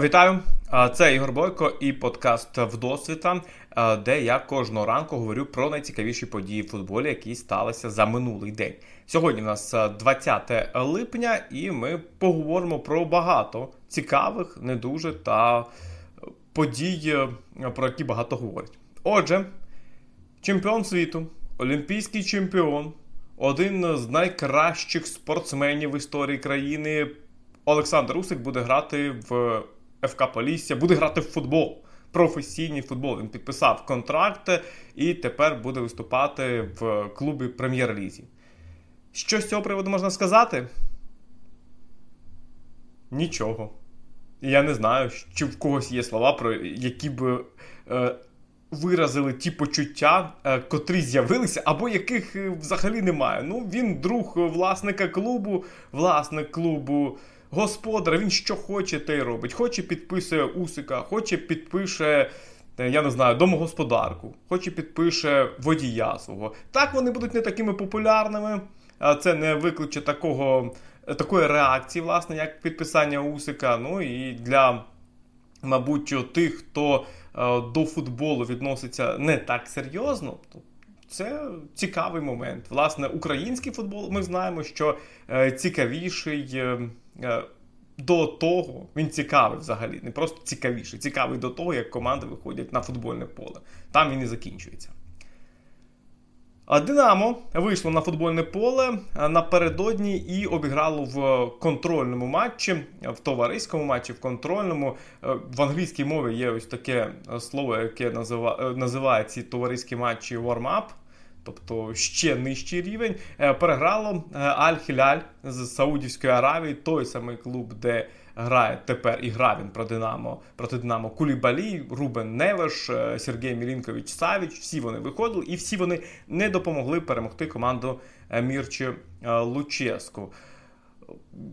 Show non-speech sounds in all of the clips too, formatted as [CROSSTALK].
Вітаю! Це Ігор Бойко і подкаст Вдосвіта, де я кожного ранку говорю про найцікавіші події в футболі, які сталися за минулий день. Сьогодні у нас 20 липня, і ми поговоримо про багато цікавих, не дуже та подій, про які багато говорять. Отже, чемпіон світу, олімпійський чемпіон, один з найкращих спортсменів в історії країни. Олександр Усик буде грати в ФК Полісся, буде грати в футбол. Професійний футбол. Він підписав контракт і тепер буде виступати в клубі прем'єр-лізі. Що з цього приводу можна сказати? Нічого. Я не знаю, чи в когось є слова, про які б е, виразили ті почуття, е, котрі з'явилися, або яких е, взагалі немає. Ну, він друг власника клубу, власник клубу господар, він що хоче, те й робить. Хоче підписує Усика, хоче підпише. е, Я не знаю, домогосподарку, хоче підпише водія свого. Так вони будуть не такими популярними. а Це не викличе такого, такої реакції, власне, як підписання Усика. Ну і для, мабуть, тих, хто е, до футболу відноситься не так серйозно, це цікавий момент. Власне, український футбол ми знаємо, що е, цікавіший. Е, До того він цікавий взагалі, не просто цікавіший, цікавий до того, як команди виходять на футбольне поле. Там він і закінчується. А Динамо вийшло на футбольне поле е, напередодні і обіграло в контрольному матчі, в товариському матчі, в контрольному. Е, В англійській мові є ось таке слово, яке назива- е, називає ці товариські матчі warm-up, тобто ще нижчий рівень. Е, Переграло е, Аль-Хіляль з Саудівської Аравії, той самий клуб, де грає тепер і грав він про Динамо проти Динамо Кулібалі, Рубен Невеш, е, Сергій Мілінкович Савіч. Всі вони виходили, і всі вони не допомогли перемогти команду Мірчі Луческу.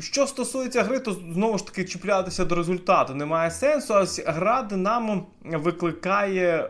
Що стосується гри, то знову ж таки чіплятися до результату немає сенсу. А гра Динамо викликає е,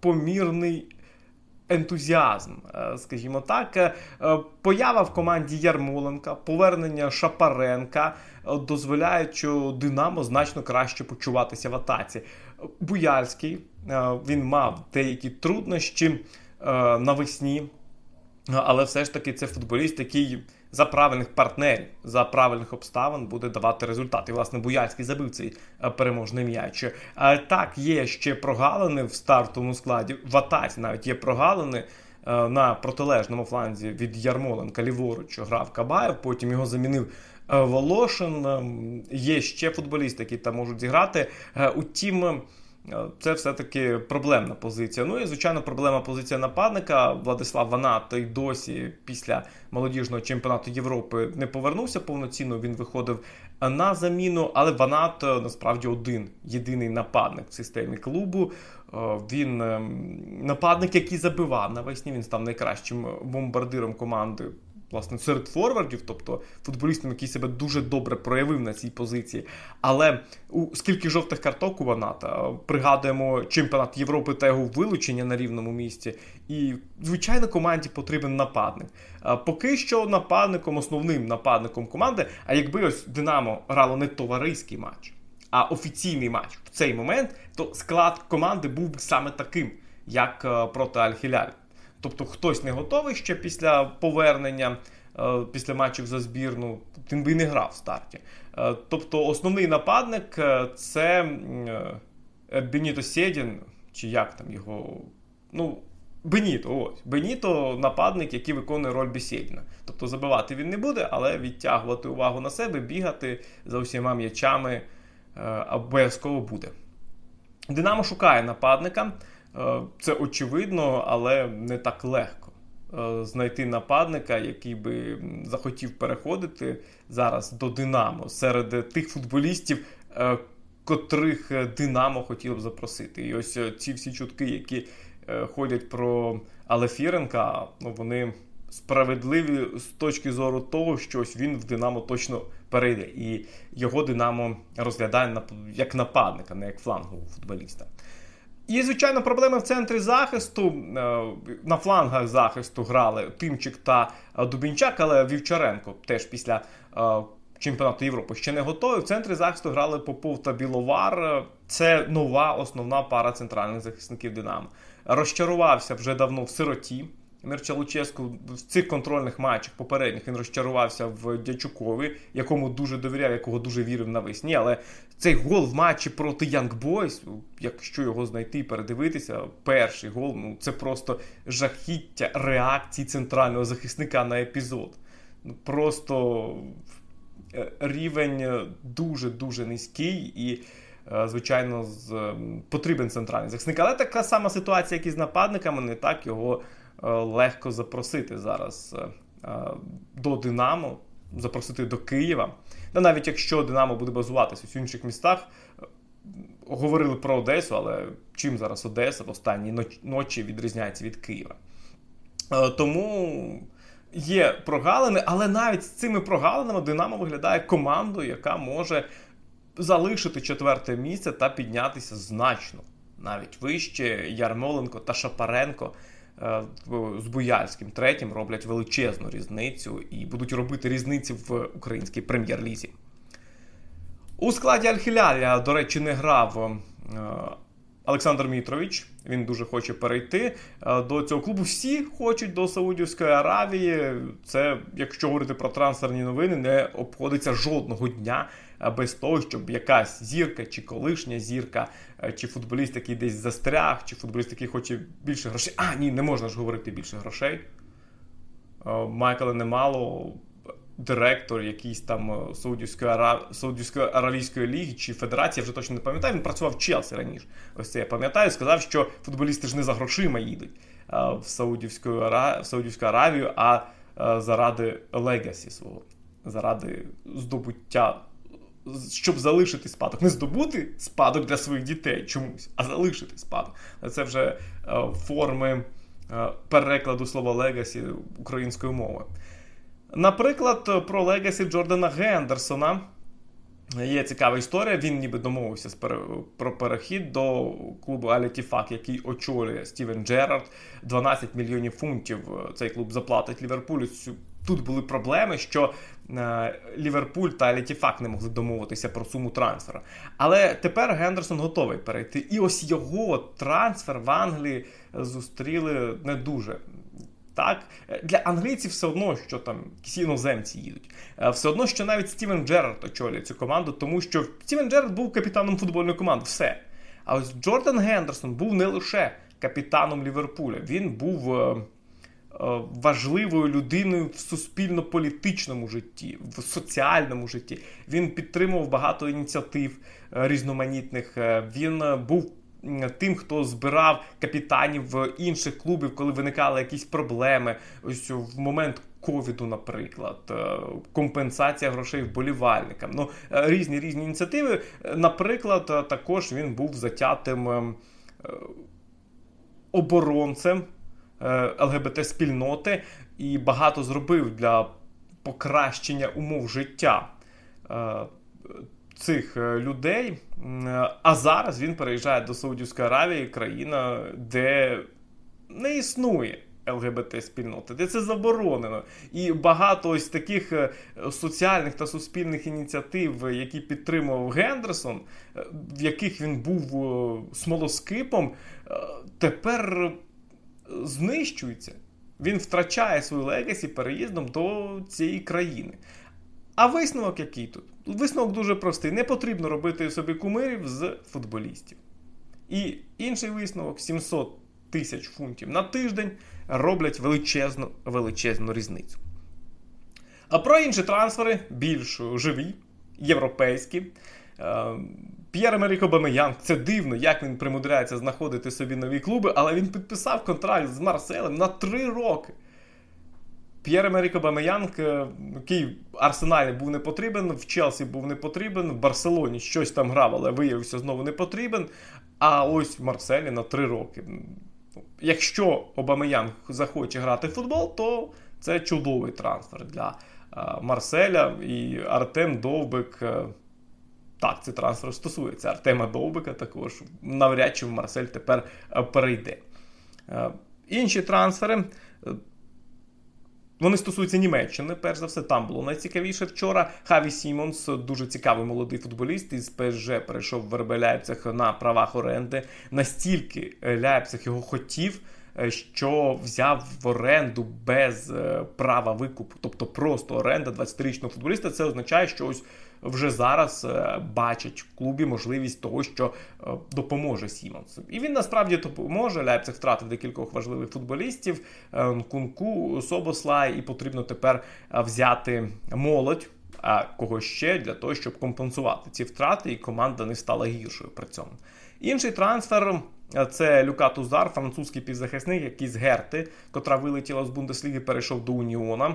помірний ентузіазм, е, скажімо так. Е, Поява в команді Ярмоленка, повернення Шапаренка е, дозволяють, що Динамо значно краще почуватися в атаці. Буяльський він мав деякі труднощі навесні. Але все ж таки це футболіст, який за правильних партнерів, за правильних обставин буде давати результат. І, власне, Буяльський забив цей е, переможний м'яч. Е, Так, є ще прогалини в стартовому складі. В атаці навіть є прогалини. е, На протилежному фланзі від Ярмоленка ліворуч грав Кабаєв, потім його замінив Волошин. Ем, Є ще футболісти, які там можуть зіграти. Утім, це все-таки проблемна позиція. Ну і звичайно, проблема позиція нападника. Владислав Ванат і досі після молодіжного чемпіонату Європи не повернувся повноцінно. Він виходив на заміну, але Ванат е, насправді один єдиний нападник в системі клубу. Е, Він е, нападник, який забивав навесні. Він став найкращим бомбардиром команди. Власне, серед форвардів, тобто футболістом, який себе дуже добре проявив на цій позиції. Але у скільки жовтих карток у Ваната, пригадуємо чемпіонат Європи та його вилучення на рівному місці. І, звичайно, команді потрібен нападник. Поки що нападником, основним нападником команди, а якби ось Динамо грало не товариський матч, а офіційний матч в цей момент, то склад команди був би саме таким, як проти Аль-Хіляль. Тобто хтось не готовий ще після повернення, е, після матчів за збірну, він би і не грав в старті. Е, Тобто основний нападник е, це Беніто Сєдін, чи як там його. Ну, Беніто, ось. Беніто нападник, який виконує роль Бесєдіна. Тобто забивати він не буде, але відтягувати увагу на себе, бігати за усіма м'ячами обов'язково буде. Динамо шукає нападника. Е, Це очевидно, але не так легко е, знайти нападника, який би захотів переходити зараз до Динамо серед тих футболістів, е, котрих Динамо хотіло б запросити. І ось ці всі чутки, які ходять про Алефіренка, ну вони справедливі з точки зору того, що ось він в Динамо точно перейде, і його Динамо розглядає як нападника, не як флангового футболіста. І, звичайно, проблеми в центрі захисту. Е, На флангах захисту грали Тимчик та е, Дубінчак, але Вівчаренко теж після е, чемпіонату Європи ще не готові. В центрі захисту грали Попов та Біловар. Це нова основна пара центральних захисників Динамо. Розчарувався вже давно в сироті. Мірча Луческу в цих контрольних матчах попередніх він розчарувався в Дячукові, якому дуже довіряв, якого дуже вірив навесні. Але цей гол в матчі проти Young Boys, якщо його знайти і передивитися, перший гол ну це просто жахіття реакції центрального захисника на епізод. Ну Просто е, рівень дуже дуже низький і. Е, звичайно, потрібен центральний захисник. Але така сама ситуація, як і з нападниками, не так його легко запросити зараз е, е, до Динамо, запросити до Києва. Та навіть якщо Динамо буде базуватися в інших містах, говорили про Одесу, але чим зараз Одеса в останні ночі відрізняється від Києва? Тому. Є прогалини, але навіть з цими прогалинами Динамо виглядає командою, яка може залишити четверте місце та піднятися значно навіть вище Ярмоленко та Шапаренко Е, з Буяльським третім роблять величезну різницю і будуть робити різниці в українській прем'єр-лізі. У складі Альхіляля, до речі, не грав е, Олександр Мітрович. Він дуже хоче перейти е, до цього клубу. Всі хочуть до Саудівської Аравії. Це, якщо говорити про трансферні новини, не обходиться жодного дня без того, щоб якась зірка, чи колишня зірка, е, чи футболіст, який десь застряг, чи футболіст, який хоче більше грошей. А, ні, не можна ж говорити більше грошей. Е, Майкла немало. Директор якийсь там е, Саудівської Ара... Саудівської Аравійської ліги чи Федерації, я вже точно не пам'ятаю. Він працював в Челсі раніше. Ось це я пам'ятаю. Сказав, що футболісти ж не за грошима їдуть в Саудівську Ара... в Саудівську Аравію, а заради легасі свого, заради здобуття щоб залишити спадок. Не здобути спадок для своїх дітей чомусь, а залишити спадок. Це вже е, форми е, перекладу слова легасі українською мовою. Наприклад, про легасі Джордана Гендерсона. Є цікава історія. Він ніби домовився про перехід до клубу Алітіфак, який очолює Стівен Джерард. 12 мільйонів фунтів е, цей клуб заплатить Ліверпулю. Тут були проблеми, що е, Ліверпуль та Алітіфак не могли домовитися про суму трансферу. Але тепер Гендерсон готовий перейти. І ось його трансфер в Англії зустріли не дуже так, Для англійців все одно, що там якісь іноземці їдуть. Е, все одно, що навіть Стівен Джерард очолює цю команду, тому що Стівен Джерард був капітаном футбольної команди. Все. А ось Джордан Гендерсон був не лише капітаном Ліверпуля, він був. Е, е, важливою людиною в суспільно-політичному житті, в соціальному житті він підтримував багато ініціатив різноманітних. Він був тим, хто збирав капітанів інших клубів, коли виникали якісь проблеми. Ось в момент. Ковіду, наприклад, е, компенсація грошей вболівальникам. Ну, е, різні різні ініціативи. Наприклад, е, також він був затятим оборонцем ЛГБТ-спільноти і багато зробив для покращення умов життя цих е, людей. А зараз він переїжджає до Саудівської Аравії, країна, де не існує. ЛГБТ-спільноти, де це заборонено. І багато ось таких е, соціальних та суспільних ініціатив, які підтримував Гендерсон, е, в яких він був смолоскипом, тепер знищуються. Він втрачає свою легасі переїздом до цієї країни. А висновок який тут? Висновок дуже простий. Не потрібно робити собі кумирів з футболістів. І інший висновок 700 тисяч фунтів на тиждень роблять величезну величезну різницю. А про інші трансфери більш живі, європейські. Е, П'єр Америко Бамеян, це дивно, як він примудряється знаходити собі нові клуби, але він підписав контракт з Марселем на 3 роки. П'єр Емерік Бамеянг, який Арсеналі був не потрібен, в Челсі був не потрібен, в Барселоні щось там грав, але виявився знову не потрібен. А ось в Марселі на три роки. Якщо Обамеянг захоче грати в футбол, то це чудовий трансфер для Марселя і Артем Довбик. Так, цей трансфер стосується Артема Довбика, також навряд чи в Марсель тепер перейде. Інші трансфери вони стосуються Німеччини, перш за все, там було найцікавіше вчора. Хаві Сімонс, дуже цікавий молодий футболіст, із ПСЖ перейшов в РБ на правах оренди. Настільки Ляйпциг його хотів. Е, що взяв в оренду без е, права викупу, тобто просто оренда 20-річного футболіста, це означає, що ось вже зараз е, бачать в клубі можливість того, що допоможе Сімонсу. І він насправді допоможе. Ляйпциг втратив декількох важливих футболістів, Кунку, Собослай, і потрібно тепер взяти молодь. А кого ще для того, щоб компенсувати ці втрати, і команда не стала гіршою при цьому. Інший трансфер це Люка Тузар, французький півзахисник, який з Герти, котра вилетіла з Бундесліги, перейшов до Уніона.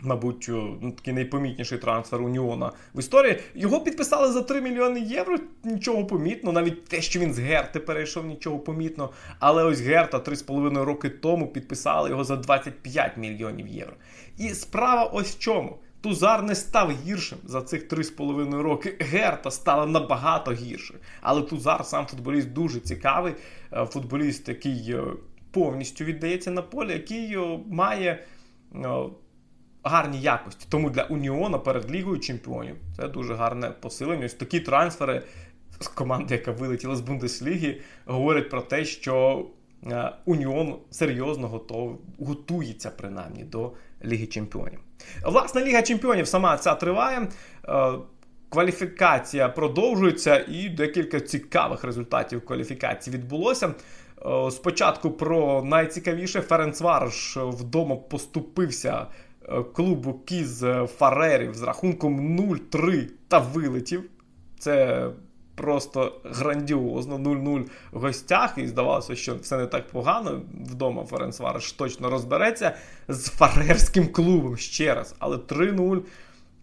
Мабуть, ну, такий найпомітніший трансфер Уніона в історії. Його підписали за 3 мільйони євро. Нічого помітно. Навіть те, що він з Герти перейшов, нічого помітно. Але ось Герта 3,5 роки тому підписали його за 25 мільйонів євро. І справа ось в чому. Тузар не став гіршим за цих 3,5 роки. Герта стала набагато гіршою. Але Тузар сам футболіст дуже цікавий. Е, футболіст, який е, повністю віддається на полі, який е, має гарні якості. Тому для Уніона перед Лігою Чемпіонів це дуже гарне посилення. Ось такі трансфери з команди, яка вилетіла з Бундесліги, говорять про те, що Уніон серйозно готов, готується принаймні до Ліги Чемпіонів. Власне, Ліга Чемпіонів сама ця триває. Е, кваліфікація продовжується, і декілька цікавих результатів кваліфікації відбулося. Е, спочатку про найцікавіше Ференцварш вдома поступився е, клубу Кіз Фарерів з рахунком 0-3 та вилетів. Це просто грандіозно 0-0 в гостях, і здавалося, що все не так погано. Вдома Ференцвареш точно розбереться з фарерським клубом ще раз. Але 3-0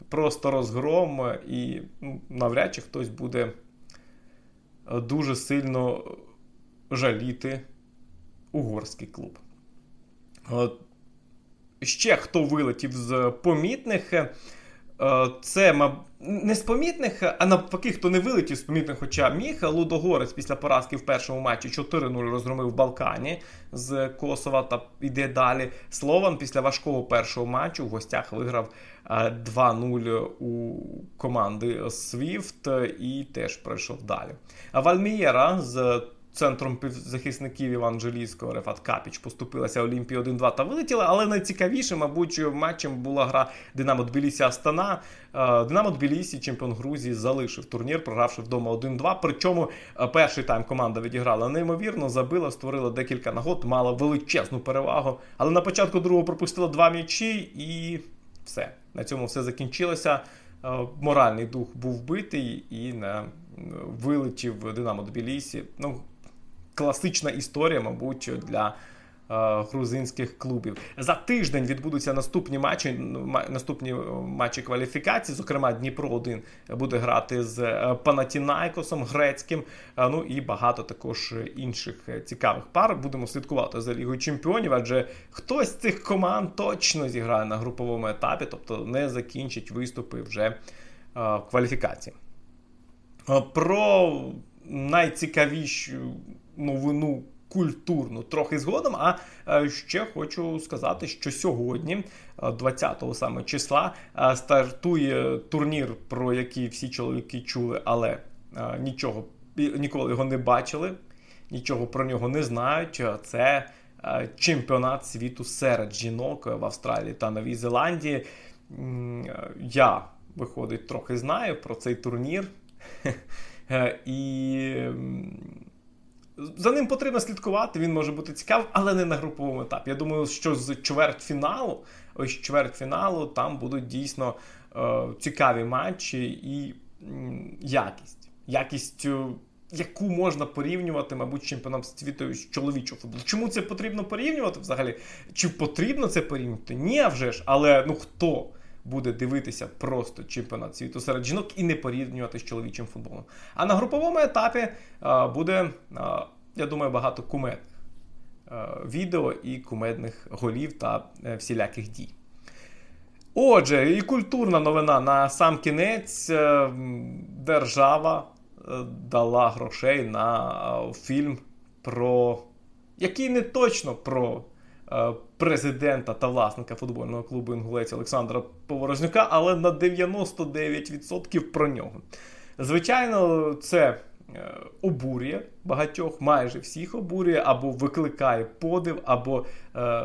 просто розгром, і ну, навряд чи хтось буде е, дуже сильно жаліти угорський клуб. Ще хто вилетів з помітних. Е, це не з помітних, а навпаки, хто не вилетів з помітних, хоча міг. Лудогорець після поразки в першому матчі 4-0 розгромив в Балкані з Косова та йде далі. Слован після важкого першого матчу в гостях виграв 2-0 е, у команди Свіфт і теж пройшов далі. А Вальмієра з центром захисників Іван Желізького Рефат Капіч поступилася Олімпії 1-2 та вилетіла. Але найцікавіше, мабуть, матчем була гра Динамо Тбілісі Астана. Е, Динамо Тбілісі, чемпіон Грузії, залишив турнір, програвши вдома 1-2. Причому е, перший тайм команда відіграла неймовірно, забила, створила декілька нагод, мала величезну перевагу. Але на початку другого пропустила два м'ячі і все. На цьому все закінчилося. Е, моральний дух був битий і не вилетів Динамо Тбілісі. Ну, класична історія, мабуть, для е, грузинських клубів. За тиждень відбудуться наступні матчі. Наступні е, матчі кваліфікації. Зокрема, Дніпро 1 буде грати з е, Панатінайкосом грецьким. Ну і багато також інших цікавих пар. Будемо слідкувати за Лігою Чемпіонів, адже хтось з цих команд точно зіграє на груповому етапі, тобто не закінчить виступи вже в кваліфікації. Про найцікавішу новину культурну трохи згодом. А е, ще хочу сказати, що сьогодні, 20-го е, саме числа, е, стартує турнір, про який всі чоловіки чули, але нічого ніколи його не бачили, нічого про нього не знають. Це чемпіонат світу серед жінок в Австралії та Новій Зеландії. Я, виходить, трохи знаю про цей турнір. [LAUGHS] І за ним потрібно слідкувати, він може бути цікавим, але не на груповому етапі. Я думаю, що з чвертьфіналу, ось чвертьфіналу, там будуть дійсно е, цікаві матчі і м, якість. Якість, е, яку можна порівнювати, мабуть, чемпіоном світу з чоловічого футболу. Чому це потрібно порівнювати взагалі? Чи потрібно це порівнювати? Ні, а вже ж, але ну хто? Буде дивитися просто чемпіонат світу серед жінок і не порівнювати з чоловічим футболом. А на груповому етапі а, буде, а, я думаю, багато кумедних а, відео і кумедних голів та е, всіляких дій. Отже, і культурна новина на сам кінець е, держава е, дала грошей на фільм про який не точно про е, президента та власника футбольного клубу Інгулець Олександра Поворознюка, але на 99% про нього. Звичайно, це е, обурює багатьох, майже всіх обурює, або викликає подив, або е,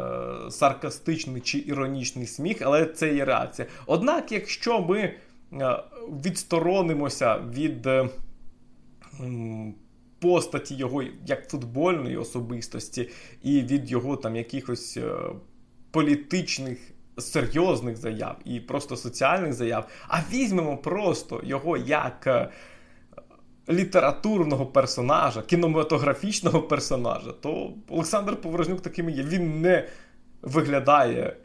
саркастичний чи іронічний сміх, але це є реакція. Однак, якщо ми е, відсторонимося від. е, Постаті його як футбольної особистості, і від його там якихось е, політичних серйозних заяв і просто соціальних заяв, а візьмемо просто його як е, літературного персонажа, кінематографічного персонажа, то Олександр Поворожнюк таким і є. Він не виглядає,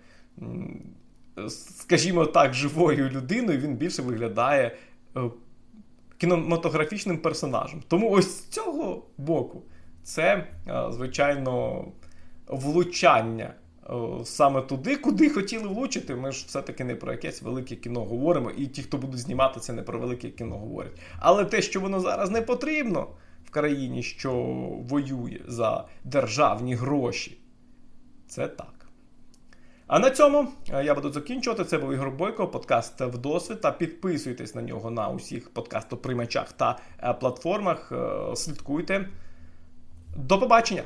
скажімо так, живою людиною, він більше виглядає е, кінематографічним персонажем. Тому ось з цього боку це, е, звичайно, влучання е, саме туди, куди хотіли влучити. Ми ж все-таки не про якесь велике кіно говоримо, і ті, хто будуть знімати це, не про велике кіно говорять. Але те, що воно зараз не потрібно в країні, що воює за державні гроші, це так. А на цьому е, я буду закінчувати. Це був Ігор Бойко, подкаст вдосвіта. Підписуйтесь на нього на усіх подкастоприймачах та е, платформах. Е, Слідкуйте. До побачення!